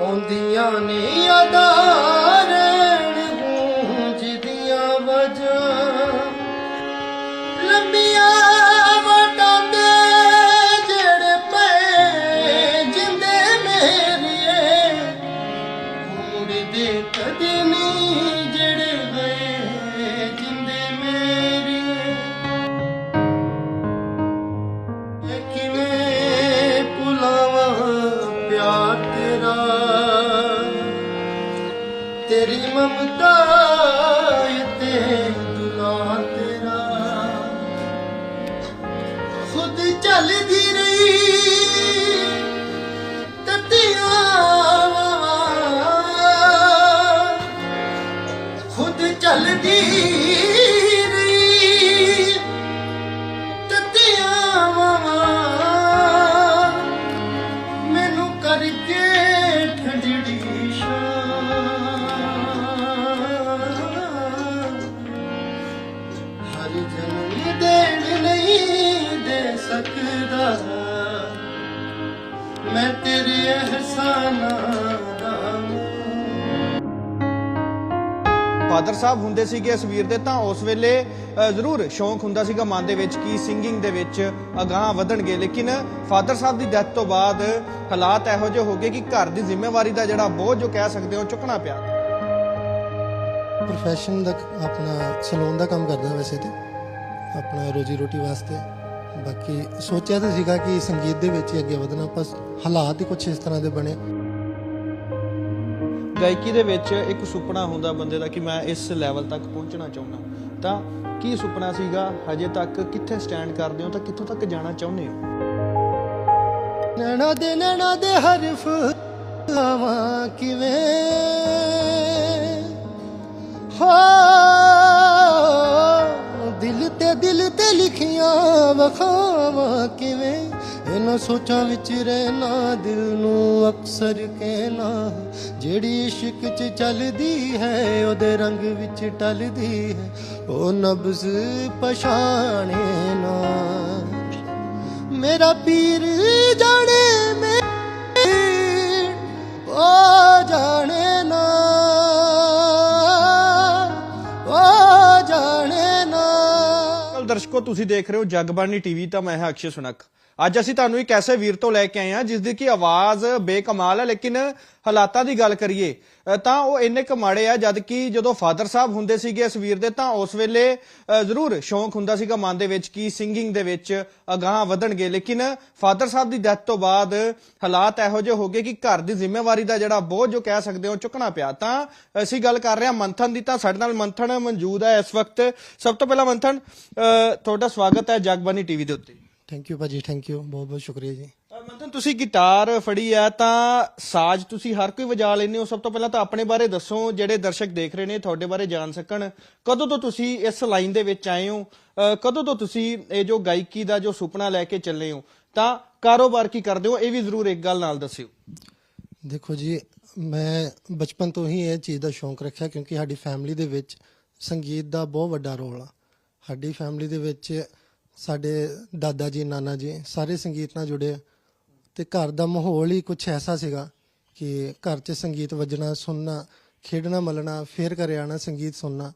ਆਉਂਦੀਆਂ ਨੇ ਅਦਾ ਸਕਦਾ ਮੈਂ ਤੇਰੇ ਅਹਿਸਾਨਾਂ ਦਾ ਫਾਦਰ ਸਾਹਿਬ ਹੁੰਦੇ ਸੀਗੇ ਇਸ ਵੀਰ ਦੇ ਤਾਂ ਉਸ ਵੇਲੇ ਜ਼ਰੂਰ ਸ਼ੌਂਕ ਹੁੰਦਾ ਸੀਗਾ ਮਨ ਦੇ ਵਿੱਚ ਕਿ ਸਿੰਗਿੰਗ ਦੇ ਵਿੱਚ ਅਗਾਹ ਵਧਣਗੇ। ਲੇਕਿਨ ਫਾਦਰ ਸਾਹਿਬ ਦੀ ਡੈਥ ਤੋਂ ਬਾਅਦ ਹਾਲਾਤ ਇਹੋ ਜਿਹੇ ਹੋ ਗਏ ਕਿ ਘਰ ਦੀ ਜ਼ਿੰਮੇਵਾਰੀ ਦਾ ਜਿਹੜਾ ਬੋਝ ਜੋ ਕਹਿ ਸਕਦੇ ਹੋ ਚੁੱਕਣਾ ਪਿਆ। ਪ੍ਰੋਫੈਸ਼ਨ ਦਾ ਆਪਣਾ ਸਲੂਨ ਦਾ ਕੰਮ ਕਰਦਾ ਵੈਸੇ ਤੇ ਆਪਣਾ ਰੋਜੀ ਰੋਟੀ ਵਾਸਤੇ। ਬਾਕੀ ਸੋਚਿਆ ਤਾਂ ਸੀਗਾ ਕਿ ਸੰਗੀਤ ਦੇ ਵਿੱਚ ਹੀ ਅੱਗੇ ਵਧਣਾ ਪਰ ਹਾਲਾਤ ਹੀ ਕੁਝ ਇਸ ਤਰ੍ਹਾਂ ਦੇ ਬਣੇ। ਗਾਇਕੀ ਦੇ ਵਿੱਚ ਇੱਕ ਸੁਪਨਾ ਹੁੰਦਾ ਬੰਦੇ ਦਾ ਕਿ ਮੈਂ ਇਸ ਲੈਵਲ ਤੱਕ ਪਹੁੰਚਣਾ ਚਾਹੁੰਦਾ ਤਾਂ ਕੀ ਸੁਪਨਾ ਸੀਗਾ? ਹਜੇ ਤੱਕ ਕਿੱਥੇ ਸਟੈਂਡ ਕਰਦੇ ਹੋ ਤਾਂ ਕਿੱਥੋਂ ਤੱਕ ਜਾਣਾ ਚਾਹੁੰਦੇ ਹੋ? ਨੈਣਾ ਦੇ ਨੈਣਾ ਦੇ ਹਰਫ ਲਾਵਾਂ ਕਿਵੇਂ? ਹੋ ਵਖਾਵਾਂ ਕਿਵੇਂ? ਇਹਨਾਂ ਸੋਚਾਂ ਵਿੱਚ ਰਹਿਣਾ ਦਿਲ ਨੂੰ ਅਕਸਰ ਕਹਿਣਾ। ਜਿਹੜੀ ਇਸ਼ਕ 'ਚ ਚੱਲਦੀ ਹੈ, ਉਹਦੇ ਰੰਗ ਵਿੱਚ ਟਲਦੀ ਹੈ। ਉਹ ਨਬਜ਼ ਪਛਾਣੇ ਨਾ। ਮੇਰਾ ਪੀਰ ਜਾਣੇ ਦਰਸ਼ਕੋ ਤੁਸੀਂ ਦੇਖ ਰਹੇ ਹੋ ਜਗਬਾਣੀ ਟੀਵੀ ਤਾਂ ਮੈਂ ਹਾਂ ਅਕਸ਼ੇ ਸੁਨਕ। ਅੱਜ ਅਸੀਂ ਤੁਹਾਨੂੰ ਇੱਕ ਐਸੇ ਵੀਰ ਤੋਂ ਲੈ ਕੇ ਆਏ ਹਾਂ, ਜਿਸ ਦੀ ਕੀ ਆਵਾਜ਼ ਬੇਕਮਾਲ ਹੈ, ਲੇਕਿਨ ਹਾਲਾਤਾਂ ਦੀ ਗੱਲ ਕਰੀਏ ਤਾਂ ਉਹ ਇੰਨੇ ਕੁ ਮਾੜੇ ਆ, ਜਦ ਕਿ ਜਦੋਂ ਫਾਦਰ ਸਾਹਿਬ ਹੁੰਦੇ ਸੀਗੇ ਇਸ ਵੀਰ ਦੇ, ਤਾਂ ਉਸ ਵੇਲੇ ਜ਼ਰੂਰ ਸ਼ੌਂਕ ਹੁੰਦਾ ਸੀਗਾ ਮਨ ਦੇ ਵਿੱਚ ਕਿ ਸਿੰਗਿੰਗ ਦੇ ਵਿੱਚ ਅਗਾਹ ਵਧਣਗੇ। ਲੇਕਿਨ ਫਾਦਰ ਸਾਹਿਬ ਦੀ ਡੈਥ ਤੋਂ ਬਾਅਦ ਹਾਲਾਤ ਇਹੋ ਜਿਹੇ ਹੋ ਗਏ ਕਿ ਘਰ ਦੀ ਜ਼ਿੰਮੇਵਾਰੀ ਦਾ ਜਿਹੜਾ ਬੋਝ ਜੋ ਕਹਿ ਸਕਦੇ ਹੋ ਚੁੱਕਣਾ ਪਿਆ। ਤਾਂ ਅਸੀਂ ਗੱਲ ਕਰ ਰਹੇ ਹਾਂ ਮੰਥਨ ਦੀ, ਤਾਂ ਸਾਡੇ ਨਾਲ ਮੰਥਨ ਮੌਜੂਦ ਹੈ ਇਸ ਵਕਤ। ਸਭ ਤੋਂ ਪਹਿਲਾਂ ਮੰਥਨ ਤੁਹਾਡਾ ਸਵਾਗਤ ਹੈ ਜਗਬਾਨੀ ਟੀਵੀ ਦੇ ਉੱਤੇ। ਥੈਂਕ ਯੂ ਭਾਜੀ ਥੈਂਕ ਯੂ ਬਹੁਤ ਬਹੁਤ ਸ਼ੁਕਰੀਆ ਜੀ। ਅ, ਮੰਥਨ ਤੁਸੀਂ ਗਿਟਾਰ ਫੜੀ ਹੈ ਤਾਂ ਸਾਜ਼ ਤੁਸੀਂ ਹਰ ਕੋਈ ਵਜਾ ਲੈਂਦੇ ਹੋ। ਸਭ ਤੋਂ ਪਹਿਲਾਂ ਤਾਂ ਆਪਣੇ ਬਾਰੇ ਦੱਸੋ ਜਿਹੜੇ ਦਰਸ਼ਕ ਦੇਖ ਰਹੇ ਨੇ ਤੁਹਾਡੇ ਬਾਰੇ ਜਾਣ ਸਕਣ। ਕਦੋਂ ਤੋਂ ਤੁਸੀਂ ਇਸ ਲਾਈਨ ਦੇ ਵਿੱਚ ਆਏ ਹੋ? ਕਦੋਂ ਤੋਂ ਤੁਸੀਂ ਇਹ ਜੋ ਗਾਇਕੀ ਦਾ ਜੋ ਸੁਪਨਾ ਲੈ ਕੇ ਚੱਲੇ ਹੋ? ਤਾਂ ਕਾਰੋਬਾਰ ਕੀ ਕਰਦੇ ਹੋ? ਇਹ ਵੀ ਜ਼ਰੂਰ ਇੱਕ ਗੱਲ ਨਾਲ ਦੱਸਿਓ। ਦੇਖੋ ਜੀ ਮੈਂ ਬਚਪਨ ਤੋਂ ਹੀ ਇਹ ਚੀਜ਼ ਦਾ ਸ਼ੌਂਕ ਰੱਖਿਆ ਕਿਉਂਕਿ ਸਾਡੀ ਫੈਮਿਲੀ ਦੇ ਵਿੱਚ ਸੰਗੀਤ ਦਾ ਬਹੁਤ ਵੱਡਾ ਰੋਲ ਆ। ਸਾਡੀ ਫੈਮਿਲੀ ਦੇ ਵਿੱਚ ਸਾਡੇ ਦਾਦਾ ਜੀ, ਨਾਨਾ ਜੀ, ਸਾਰੇ ਸੰਗੀਤ ਨਾਲ ਜੁੜੇ ਆ। ਤੇ ਘਰ ਦਾ ਮਾਹੌਲ ਹੀ ਕੁਝ ਐਸਾ ਸੀਗਾ ਕਿ ਘਰ 'ਚ ਸੰਗੀਤ ਵੱਜਣਾ, ਸੁਣਨਾ, ਖੇਡਣਾ, ਮਲਣਾ, ਫੇਰ ਘਰੇ ਆਣਾ, ਸੰਗੀਤ ਸੁਣਨਾ।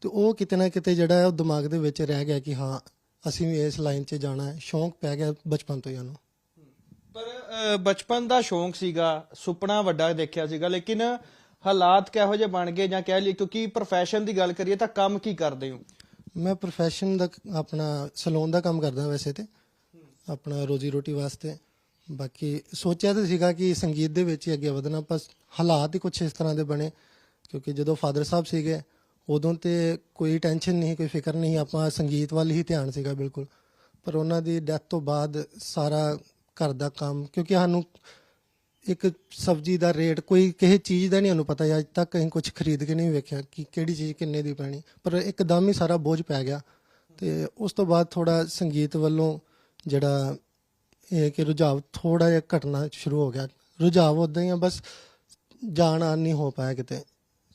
ਤੇ ਉਹ ਕਿਤੇ ਨਾ ਕਿਤੇ ਜਿਹੜਾ ਹੈ, ਉਹ ਦਿਮਾਗ ਦੇ ਵਿੱਚ ਰਹਿ ਗਿਆ ਕਿ ਹਾਂ, ਅਸੀਂ ਵੀ ਇਸ ਲਾਈਨ 'ਚ ਜਾਣਾ ਹੈ। ਸ਼ੌਂਕ ਪੈ ਗਿਆ ਬਚਪਨ ਤੋਂ ਹੀ ਉਹਨੂੰ ਪਰ ਬਚਪਨ ਦਾ ਸ਼ੌਂਕ ਸੀਗਾ, ਸੁਪਨਾ ਵੱਡਾ ਦੇਖਿਆ ਸੀਗਾ, ਲੇਕਿਨ ਹਾਲਾਤ ਕਿਹੋ ਜਿਹੇ ਬਣ ਗਏ ਜਾਂ ਕਹਿ ਲਈ ਕਿਉਂਕਿ profession ਦੀ ਗੱਲ ਕਰੀਏ ਤਾਂ ਕੰਮ ਕੀ ਕਰਦੇ ਹੋ? ਮੈਂ ਪ੍ਰੋਫੈਸ਼ਨ ਦਾ ਆਪਣਾ ਸਲੂਨ ਦਾ ਕੰਮ ਕਰਦਾ ਵੈਸੇ ਤੇ। ਆਪਣਾ ਰੋਜੀ ਰੋਟੀ ਵਾਸਤੇ। ਬਾਕੀ ਸੋਚਿਆ ਤਾਂ ਸੀਗਾ ਕਿ ਸੰਗੀਤ ਦੇ ਵਿੱਚ ਹੀ ਅੱਗੇ ਵਧਣਾ, ਪਰ ਹਾਲਾਤ ਹੀ ਕੁਝ ਇਸ ਤਰ੍ਹਾਂ ਦੇ ਬਣੇ, ਕਿਉਂਕਿ ਜਦੋਂ ਫਾਦਰ ਸਾਹਿਬ ਸੀਗੇ, ਉਦੋਂ ਤੇ ਕੋਈ ਟੈਨਸ਼ਨ ਨਹੀਂ, ਕੋਈ ਫਿਕਰ ਨਹੀਂ, ਆਪਾਂ ਸੰਗੀਤ ਵੱਲ ਹੀ ਧਿਆਨ ਸੀਗਾ ਬਿਲਕੁਲ। ਪਰ ਉਹਨਾਂ ਦੀ ਡੈਥ ਤੋਂ ਬਾਅਦ ਸਾਰਾ ਘਰ ਦਾ ਕੰਮ, ਕਿਉਂਕਿ ਸਾਨੂੰ ਇੱਕ ਸਬਜ਼ੀ ਦਾ ਰੇਟ ਕੋਈ ਕਿਸੇ ਚੀਜ਼ ਦਾ ਨਹੀਂ ਉਹਨੂੰ ਪਤਾ, ਅੱਜ ਤੱਕ ਅਸੀਂ ਕੁਝ ਖਰੀਦ ਕੇ ਨਹੀਂ ਵੇਖਿਆ ਕਿ ਕਿਹੜੀ ਚੀਜ਼ ਕਿੰਨੇ ਦੀ ਪੈਣੀ। ਪਰ ਇੱਕਦਮ ਹੀ ਸਾਰਾ ਬੋਝ ਪੈ ਗਿਆ ਤੇ ਉਸ ਤੋਂ ਬਾਅਦ ਥੋੜਾ ਸੰਗੀਤ ਵੱਲੋਂ ਜਿਹੜਾ ਇਹ ਕਿ ਰੁਝਾਵ ਥੋੜਾ ਜਿਹਾ ਘਟਣਾ ਸ਼ੁਰੂ ਹੋ ਗਿਆ। ਰੁਝਾਵ ਉਦਾਂ ਹੀ ਆ, ਬਸ ਜਾਣ ਆਣ ਨਹੀਂ ਹੋ ਪਾਇਆ ਕਿਤੇ।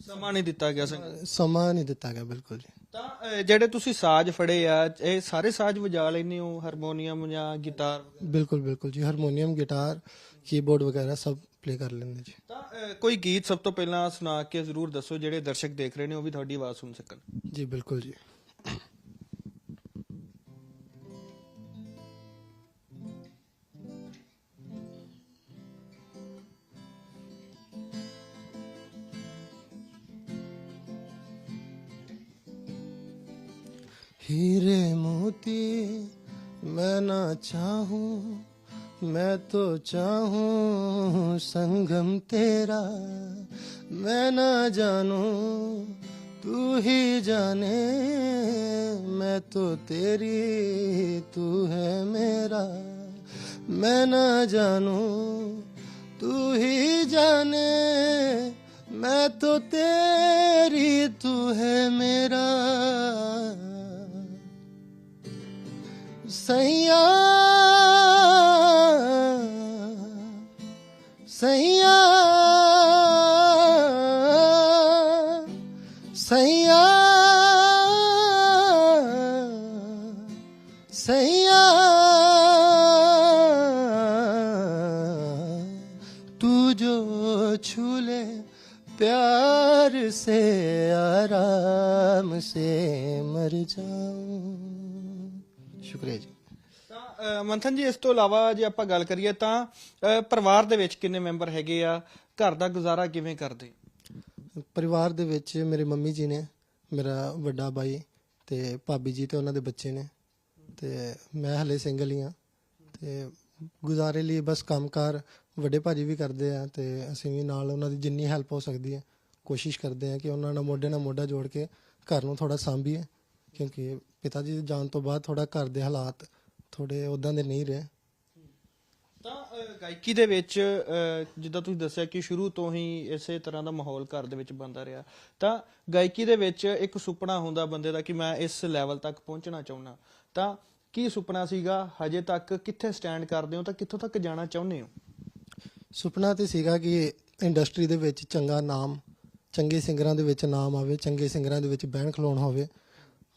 ਸਮਾਂ ਨਹੀਂ ਦਿੱਤਾ ਗਿਆ ਸਮਾਂ ਨਹੀਂ ਦਿੱਤਾ ਗਿਆ ਬਿਲਕੁਲ ਜੀ। ਤਾਂ ਅਹ, ਜਿਹੜੇ ਤੁਸੀਂ ਸਾਜ਼ ਫੜੇ ਆ ਇਹ ਸਾਰੇ ਸਾਜ਼ ਵਜਾ ਲੈਂਦੇ ਹੋ? ਹਾਰਮੋਨੀਅਮ ਜਾਂ ਗਿਟਾਰ ਬਿਲਕੁਲ ਬਿਲਕੁਲ ਜੀ। ਹਾਰਮੋਨੀਅਮ ਗਿਟਾਰ ਕੀਬੋਰਡ ਵਗੈਰਾ ਸਭ ਪਲੇ ਕਰ ਲੈਂਦੇ ਜੀ। ਤਾਂ ਅਹ, ਕੋਈ ਗੀਤ ਸਭ ਤੋਂ ਪਹਿਲਾਂ ਸੁਣਾ ਕੇ ਜ਼ਰੂਰ ਦੱਸੋ ਜਿਹੜੇ ਦਰਸ਼ਕ ਦੇਖ ਰਹੇ ਨੇ ਉਹ ਵੀ ਤੁਹਾਡੀ ਆਵਾਜ਼ ਸੁਣ ਸਕਣ। ਜੀ ਬਿਲਕੁਲ ਜੀ। हीरे मोती मैं ना चाहूँ, मैं तो चाहूँ संगम तेरा। मैं ना जानू, तू ही जाने, मैं तो तेरी, तू है मेरा। मैं ना जानू, तू ही जाने, मैं तो तेरी, तू है मेरा। सैया सैया सैया सैया तू जो छू ले प्यार से आराम से मर जाऊं ਸ਼ੁਕਰੀਆ ਜੀ ਤਾਂ ਮੰਥਨ ਜੀ ਇਸ ਤੋਂ ਇਲਾਵਾ ਜੇ ਆਪਾਂ ਗੱਲ ਕਰੀਏ ਤਾਂ ਅਹ, ਪਰਿਵਾਰ ਦੇ ਵਿੱਚ ਕਿੰਨੇ ਮੈਂਬਰ ਹੈਗੇ ਆ? ਘਰ ਦਾ ਗੁਜ਼ਾਰਾ ਕਿਵੇਂ ਕਰਦੇ? ਪਰਿਵਾਰ ਦੇ ਵਿੱਚ ਮੇਰੇ ਮੰਮੀ ਜੀ ਨੇ ਮੇਰਾ ਵੱਡਾ ਭਾਈ ਤੇ ਭਾਬੀ ਜੀ ਤੇ ਉਹਨਾਂ ਦੇ ਬੱਚੇ ਨੇ ਤੇ ਮੈਂ ਹਲੇ ਸਿੰਗਲ ਹੀ ਆ ਤੇ ਗੁਜ਼ਾਰੇ ਲਈ ਬਸ ਕੰਮਕਾਰ ਵੱਡੇ ਭਾਜੀ ਵੀ ਕਰਦੇ ਆ ਤੇ ਅਸੀਂ ਵੀ ਨਾਲ ਉਹਨਾਂ ਦੀ ਜਿੰਨੀ ਹੈਲਪ ਹੋ ਸਕਦੀ ਹੈ ਕੋਸ਼ਿਸ਼ ਕਰਦੇ ਆ ਕਿ ਉਹਨਾਂ ਨਾਲ ਮੋਢੇ ਨਾਲ ਮੋਢਾ ਜੋੜ ਕੇ ਘਰ ਨੂੰ ਥੋੜਾ ਸਾਂਭੀਏ ਕਿਉਂਕਿ ਪਿਤਾ ਜੀ ਦੇ ਜਾਣ ਤੋਂ ਬਾਅਦ ਥੋੜਾ ਘਰ ਦੇ ਹਾਲਾਤ ਥੋੜੇ ਉਦਾਂ ਦੇ ਨਹੀਂ ਰਹੇ। ਤਾਂ ਅਹ, ਗਾਇਕੀ ਦੇ ਵਿੱਚ ਅਹ, ਜਿੱਦਾਂ ਤੁਸੀਂ ਦੱਸਿਆ ਕਿ ਸ਼ੁਰੂ ਤੋਂ ਹੀ ਇਸੇ ਤਰ੍ਹਾਂ ਦਾ ਮਾਹੌਲ ਘਰ ਦੇ ਵਿੱਚ ਬਣਦਾ ਰਿਹਾ। ਤਾਂ ਗਾਇਕੀ ਦੇ ਵਿੱਚ ਇੱਕ ਸੁਪਨਾ ਹੁੰਦਾ ਬੰਦੇ ਦਾ ਕਿ ਮੈਂ ਇਸ ਲੈਵਲ ਤੱਕ ਪਹੁੰਚਣਾ ਚਾਹੁੰਦਾ ਤਾਂ ਕੀ ਸੁਪਨਾ ਸੀਗਾ? ਹਜੇ ਤੱਕ ਕਿੱਥੇ ਸਟੈਂਡ ਕਰਦੇ ਹੋ? ਤਾਂ ਕਿੱਥੋਂ ਤੱਕ ਜਾਣਾ ਚਾਹੁੰਦੇ ਹੋ? ਸੁਪਨਾ ਤੇ ਸੀਗਾ ਕਿ ਇੰਡਸਟਰੀ ਦੇ ਵਿੱਚ ਚੰਗਾ ਨਾਮ ਚੰਗੇ ਸਿੰਗਰਾਂ ਦੇ ਵਿੱਚ ਨਾਮ ਆਵੇ ਚੰਗੇ ਸਿੰਗਰਾਂ ਦੇ ਵਿੱਚ ਬਹਿਣ ਖਲੋਣ ਹੋਵੇ।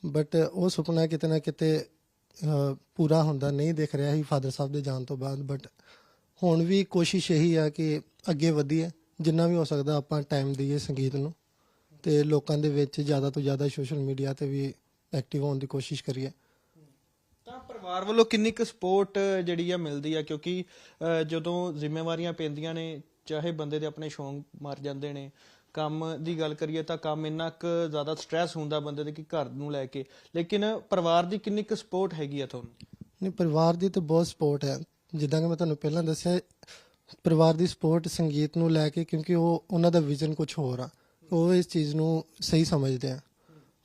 ਬਟ ਉਹ ਸੁਪਨਾ ਕਿਤੇ ਨਾ ਕਿਤੇ ਪੂਰਾ ਹੁੰਦਾ, ਨਹੀਂ ਦਿਖ ਰਿਹਾ ਸੀ ਫਾਦਰ ਸਾਹਿਬ ਦੇ ਜਾਣ ਤੋਂ ਬਾਅਦ ਬਟ ਹੁਣ ਵੀ ਕੋਸ਼ਿਸ਼ ਇਹੀ ਆ ਕਿ ਅੱਗੇ ਵਧੀਏ, ਜਿੰਨਾ ਵੀ ਹੋ ਸਕਦਾ ਆਪਾਂ ਟਾਈਮ ਦਈਏ ਸੰਗੀਤ ਨੂੰ ਤੇ ਲੋਕਾਂ ਦੇ ਵਿੱਚ ਜ਼ਿਆਦਾ ਤੋਂ ਜ਼ਿਆਦਾ ਸੋਸ਼ਲ ਮੀਡੀਆ ਤੇ ਵੀ ਐਕਟਿਵ ਹੋਣ ਦੀ ਕੋਸ਼ਿਸ਼ ਕਰੀਏ। ਤਾਂ ਪਰਿਵਾਰ ਵੱਲੋਂ ਕਿੰਨੀ ਕੁ ਸਪੋਰਟ ਜਿਹੜੀ ਆ ਮਿਲਦੀ ਆ? ਕਿਉਂਕਿ ਜਦੋਂ ਜ਼ਿੰਮੇਵਾਰੀਆਂ ਪੈਂਦੀਆਂ ਨੇ, ਚਾਹੇ ਬੰਦੇ ਦੇ ਆਪਣੇ ਸ਼ੌਂਕ ਮਰ ਜਾਂਦੇ ਨੇ ਕੰਮ ਦੀ ਗੱਲ ਕਰੀਏ ਤਾਂ ਕੰਮ ਇੰਨਾ ਕੁ ਜ਼ਿਆਦਾ ਸਟ੍ਰੈਸ ਹੁੰਦਾ ਬੰਦੇ ਦੇ ਕਿ ਘਰ ਨੂੰ ਲੈ ਕੇ। ਲੇਕਿਨ ਪਰਿਵਾਰ ਦੀ ਕਿੰਨੀ ਕੁ ਸਪੋਰਟ ਹੈਗੀ ਆ ਤੁਹਾਨੂੰ? ਨਹੀਂ, ਪਰਿਵਾਰ ਦੀ ਤਾਂ ਬਹੁਤ ਸਪੋਰਟ ਹੈ। ਜਿੱਦਾਂ ਕਿ ਮੈਂ ਤੁਹਾਨੂੰ ਪਹਿਲਾਂ ਦੱਸਿਆ, ਪਰਿਵਾਰ ਦੀ ਸਪੋਰਟ ਸੰਗੀਤ ਨੂੰ ਲੈ ਕੇ ਕਿਉਂਕਿ ਉਹ, ਉਹਨਾਂ ਦਾ ਵਿਜ਼ਨ ਕੁਝ ਹੋਰ ਆ। ਉਹ ਇਸ ਚੀਜ਼ ਨੂੰ ਸਹੀ ਸਮਝਦੇ ਆ।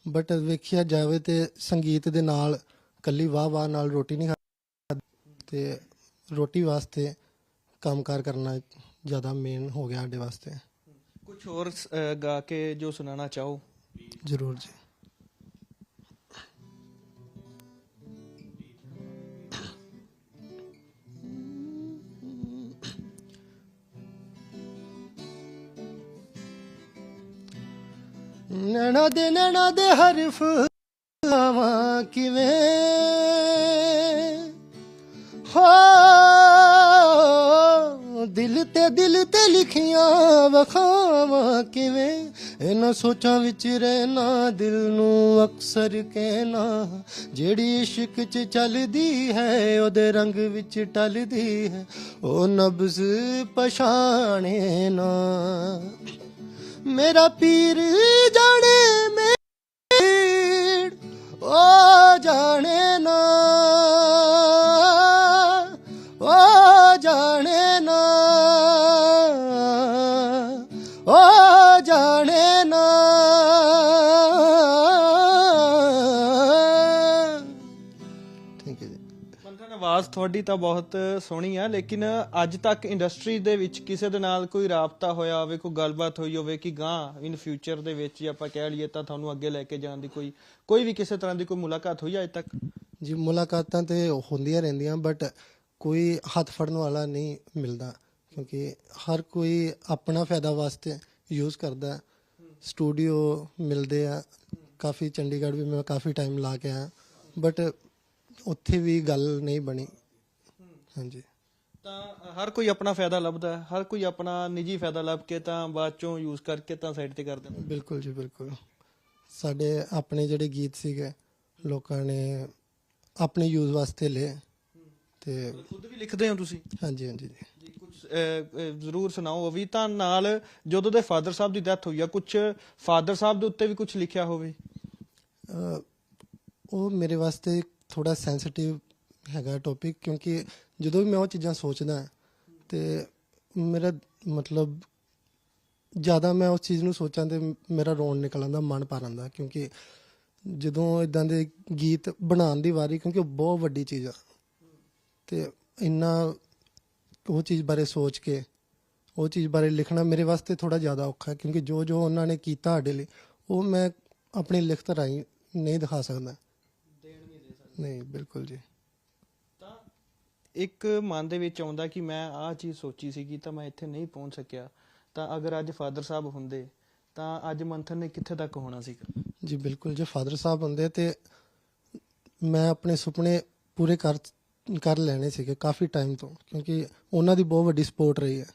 ਬਟ ਵੇਖਿਆ ਜਾਵੇ ਤੇ ਸੰਗੀਤ ਦੇ ਨਾਲ ਕੱਲੀ ਵਾਹ ਵਾਹ ਨਾਲ ਰੋਟੀ ਨਹੀਂ ਖਾ ਤੇ ਰੋਟੀ ਵਾਸਤੇ ਕੰਮਕਾਰ ਕਰਨਾ ਜ਼ਿਆਦਾ ਮੇਨ ਹੋ ਗਿਆ ਸਾਡੇ ਵਾਸਤੇ। ਕੁਝ ਹੋਰ ਗਾ ਕੇ ਜੋ ਸੁਣਾਉਣਾ ਚਾਹੋ। ਜ਼ਰੂਰ ਜੀ। ਨੈਣਾ ਦੇ ਨੈਣਾ ਦੇ ਹਰਫ ਆਵਾਂ ਕਿਵੇਂ? ਹੋ ਤੇ ਦਿਲ ਤੇ ਲਿਖੀਆਂ ਵਖਾਵਾਂ ਕਿਵੇਂ? ਇਹਨਾਂ ਸੋਚਾਂ ਵਿੱਚ ਰਹਿਣਾ ਦਿਲ ਨੂੰ ਅਕਸਰ ਕਹਿਣਾ। ਜਿਹੜੀ ਇਸ਼ਕ 'ਚ ਚੱਲਦੀ ਹੈ, ਉਹਦੇ ਰੰਗ ਵਿੱਚ ਟਲਦੀ ਹੈ। ਉਹ ਨਬਜ਼ ਪਛਾਣੇ ਨਾ। ਮੇਰਾ ਪੀਰ ਜਾਣੇ ਮੇੜ ਓ ਜਾਣੇ ਆਵਾਜ਼ ਤੁਹਾਡੀ ਤਾਂ ਬਹੁਤ ਸੋਹਣੀ ਆ, ਲੇਕਿਨ ਅੱਜ ਤੱਕ ਇੰਡਸਟਰੀ ਦੇ ਵਿੱਚ ਕਿਸੇ ਦੇ ਨਾਲ ਕੋਈ ਰਾਬਤਾ ਹੋਇਆ ਹੋਵੇ, ਕੋਈ ਗੱਲਬਾਤ ਹੋਈ ਹੋਵੇ ਕਿ ਗਾਂ ਇਨ ਫਿਊਚਰ ਦੇ ਵਿੱਚ ਜੇ ਆਪਾਂ ਕਹਿ ਲਈਏ ਤਾਂ ਤੁਹਾਨੂੰ ਅੱਗੇ ਲੈ ਕੇ ਜਾਣ ਦੀ ਕੋਈ ਕੋਈ ਵੀ ਕਿਸੇ ਤਰ੍ਹਾਂ ਦੀ ਕੋਈ ਮੁਲਾਕਾਤ ਹੋਈ ਅੱਜ ਤੱਕ? ਜੀ, ਮੁਲਾਕਾਤਾਂ ਤੇ ਹੁੰਦੀਆਂ ਰਹਿੰਦੀਆਂ ਬਟ ਕੋਈ ਹੱਥ ਫੜਨ ਵਾਲਾ ਨਹੀਂ ਮਿਲਦਾ, ਕਿਉਂਕਿ ਹਰ ਕੋਈ ਆਪਣਾ ਫਾਇਦਾ ਵਾਸਤੇ ਯੂਜ਼ ਕਰਦਾ। ਸਟੂਡੀਓ ਮਿਲਦੇ ਆ, ਕਾਫੀ ਚੰਡੀਗੜ੍ਹ ਵੀ ਮੈਂ ਕਾਫੀ ਟਾਈਮ ਲਾ ਕੇ ਆਇਆ ਬਟ ਉੱਥੇ ਵੀ ਗੱਲ ਨਹੀਂ ਬਣੀ। ਹਾਂਜੀ। ਤਾਂ ਹਰ ਕੋਈ ਆਪਣਾ ਫਾਇਦਾ ਲੱਭਦਾ ਹੈ ਹਰ ਕੋਈ ਆਪਣਾ ਨਿੱਜੀ ਫਾਇਦਾ ਲੱਭ ਕੇ ਤਾਂ ਬਾਅਦ ਚੋਂ ਯੂਜ਼ ਕਰਕੇ ਤਾਂ ਸਾਈਡ ਤੇ ਕਰ ਦਿੰਦਾ। ਬਿਲਕੁਲ ਜੀ ਬਿਲਕੁਲ। ਸਾਡੇ ਆਪਣੇ ਜਿਹੜੇ ਗੀਤ ਸੀਗੇ ਲੋਕਾਂ ਨੇ ਆਪਣੇ ਯੂਜ਼ ਵਾਸਤੇ ਲਏ। ਤੇ ਖੁਦ ਵੀ ਲਿਖਦੇ ਹੋ ਤੁਸੀਂ? ਹਾਂਜੀ ਹਾਂਜੀ ਜੀ। ਕੁਝ ਜ਼ਰੂਰ ਸੁਣਾਓ। ਉਹ ਵੀ ਤਾਂ ਨਾਲ ਜਦੋਂ ਦੇ ਫਾਦਰ ਸਾਹਿਬ ਦੀ ਡੈਥ ਹੋਈ ਆ ਕੁਝ ਫਾਦਰ ਸਾਹਿਬ ਦੇ ਉੱਤੇ ਵੀ ਕੁਝ ਲਿਖਿਆ ਹੋਵੇ? ਉਹ ਮੇਰੇ ਵਾਸਤੇ ਥੋੜਾ ਸੈਂਸਿਟਿਵ ਹੈਗਾ ਟੌਪਿਕ ਕਿਉਂਕਿ ਜਦੋਂ ਵੀ ਮੈਂ ਉਹ ਚੀਜ਼ਾਂ ਸੋਚਦਾ ਤੇ ਮੇਰਾ ਮਤਲਬ ਜ਼ਿਆਦਾ ਮੈਂ ਉਸ ਚੀਜ਼ ਨੂੰ ਸੋਚਾਂ ਤੇ ਮੇਰਾ ਰੋਣ ਨਿਕਲਣ ਦਾ ਮਨ ਭਰ ਆਉਂਦਾ ਕਿਉਂਕਿ ਜਦੋਂ ਇਦਾਂ ਦੇ ਗੀਤ ਬਣਾਉਣ ਦੀ ਵਾਰੀ ਕਿਉਂਕਿ ਉਹ ਬਹੁਤ ਵੱਡੀ ਚੀਜ਼ ਆ। ਤੇ ਇੰਨਾ ਉਹ ਚੀਜ਼ ਬਾਰੇ ਸੋਚ ਕੇ, ਉਹ ਚੀਜ਼ ਬਾਰੇ ਲਿਖਣਾ ਮੇਰੇ ਵਾਸਤੇ ਥੋੜਾ ਜ਼ਿਆਦਾ ਔਖਾ ਹੈ ਕਿਉਂਕਿ ਜੋ ਜੋ ਉਹਨਾਂ ਨੇ ਕੀਤਾ ਸਾਡੇ ਲਈ, ਉਹ ਮੈਂ ਆਪਣੀ ਲਿਖਤ ਰਾਹੀਂ ਨਹੀਂ ਦਿਖਾ ਸਕਦਾ। ਨਹੀਂ ਬਿਲਕੁਲ ਜੀ। ਤਾਂ ਇੱਕ ਮਨ ਦੇ ਵਿੱਚ ਆਉਂਦਾ ਕਿ ਮੈਂ ਆਹ ਚੀਜ਼ ਸੋਚੀ ਸੀਗੀ ਤਾਂ ਮੈਂ ਇੱਥੇ ਨਹੀਂ ਪਹੁੰਚ ਸਕਿਆ। ਤਾਂ ਅਗਰ ਅੱਜ ਫਾਦਰ ਸਾਹਿਬ ਹੁੰਦੇ ਤਾਂ ਅੱਜ ਮੰਥਨ ਨੇ ਕਿੱਥੇ ਤੱਕ ਹੋਣਾ ਸੀਗਾ? ਜੀ ਬਿਲਕੁਲ ਜੇ ਫਾਦਰ ਸਾਹਿਬ ਹੁੰਦੇ ਤੇ ਮੈਂ ਆਪਣੇ ਸੁਪਨੇ ਪੂਰੇ ਕਰ ਕਰ ਲੈਣੇ ਸੀਗੇ ਕਾਫੀ ਟਾਈਮ ਤੋਂ ਕਿਉਂਕਿ ਉਹਨਾਂ ਦੀ ਬਹੁਤ ਵੱਡੀ ਸਪੋਰਟ ਰਹੀ ਹੈ।